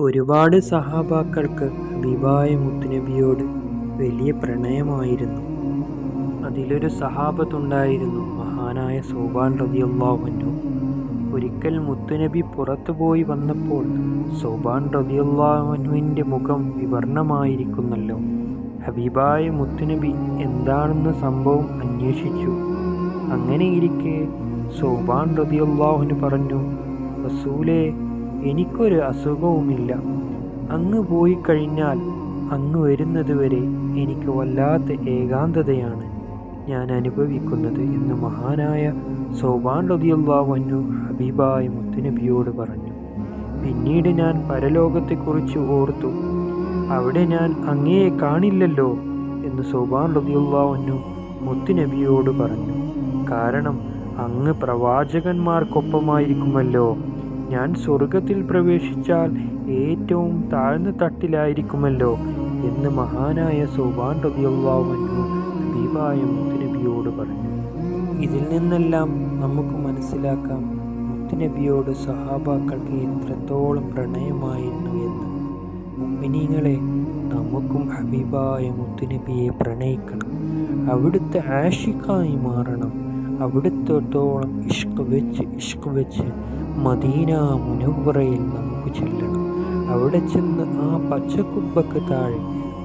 ഒരുപാട് സഹാബാക്കൾക്ക് ഹബീബായ മുത്തുനബിയോട് വലിയ പ്രണയമായിരുന്നു. അതിലൊരു സഹാബത്തുണ്ടായിരുന്നു മഹാനായ സോബാൻ റതിയുള്ളാഹുനു ഒരിക്കൽ മുത്തുനബി പുറത്തുപോയി വന്നപ്പോൾ സോബാൻ റതിയുള്ളാഹുനുവിന്റെ മുഖം വിവർണമായിരിക്കുന്നല്ലോ. ഹബീബായ മുത്തുനബി എന്താണെന്ന് സംഭവം അന്വേഷിച്ചു. അങ്ങനെയിരിക്കെ സോബാൻ റതിയുള്ളാഹുനു പറഞ്ഞു റസൂലേ എനിക്കൊരു അസുഖവുമില്ല. അങ്ങ് പോയി കഴിഞ്ഞാൽ അങ്ങ് വരുന്നതുവരെ എനിക്ക് വല്ലാത്ത ഏകാന്തതയാണ് ഞാൻ അനുഭവിക്കുന്നത് എന്ന് മഹാനായ സോബാൻ റതിയുള്ളാവന്നു ഹബീബായ മുത്തുനബിയോട് പറഞ്ഞു. പിന്നീട് ഞാൻ പരലോകത്തെക്കുറിച്ച് ഓർത്തു. അവിടെ ഞാൻ അങ്ങയെ കാണില്ലല്ലോ എന്ന് സോബാൻ റതിയുള്ളാവന്നു മുത്തുനബിയോട് പറഞ്ഞു. കാരണം അങ്ങ് പ്രവാചകന്മാർക്കൊപ്പമായിരിക്കുമല്ലോ. ഞാൻ സ്വർഗത്തിൽ പ്രവേശിച്ചാൽ ഏറ്റവും താഴ്ന്ന തട്ടിലായിരിക്കുമല്ലോ എന്ന് മഹാനായ സോബാൻ റബിയുള്ളാവന്നു ഹബീബായ മുത്തുനബിയോട് പറഞ്ഞു. ഇതിൽ നിന്നെല്ലാം നമുക്ക് മനസ്സിലാക്കാം മുത്തുനബിയോട് സഹാബാക്കൾക്ക് എത്രത്തോളം പ്രണയമായിരുന്നു എന്ന്. മുമ്മിനീങ്ങളെ നമുക്കും ഹബീബായ മുത്തുനബിയെ പ്രണയിക്കണം. അവിടുത്തെ ആഷിക്കായി മാറണം. അവിടുത്തോളം ഇഷ്ക് വെച്ച് ഇഷ്ക് വെച്ച് മദീന മുനവറയിൽ നമുക്ക് ചെല്ലണം. അവിടെ ചെന്ന് ആ പച്ചക്കുപ്പക്ക് താഴെ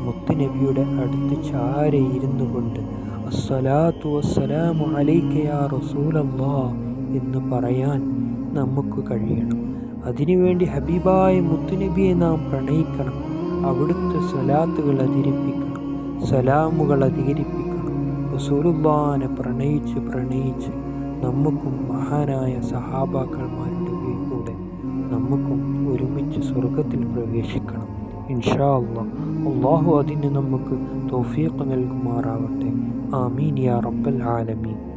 മുത്തുനബിയുടെ അടുത്ത് ചാരെ ഇരുന്നു കൊണ്ട് അസ്സലാത്തു വസ്സലാമു അലൈക്കയാ റസൂലല്ലാ എന്ന് പറയാൻ നമുക്ക് കഴിയണം. അതിനുവേണ്ടി ഹബീബായ മുത്തുനബിയെ നാം പ്രണയിക്കണം. അവിടുത്തെ സലാത്തുകൾ അധികരിപ്പിക്കണം. സലാമുകൾ അധികരിപ്പിക്കണം. റസൂലുള്ളാനെ പ്രണയിച്ച് പ്രണയിച്ച് നമുക്കും മഹാനായ സഹാബാക്കന്മാരുടെ കൂടെ നമുക്കും ഒരുമിച്ച് സ്വർഗത്തിൽ പ്രവേശിക്കണം. ഇൻഷാ അള്ളാഹ് അള്ളാഹു അതിന് നമുക്ക് തൗഫീഖ് നൽകുമാറാവട്ടെ. ആമീൻ യാ റബ്ബൽ ആലമീൻ.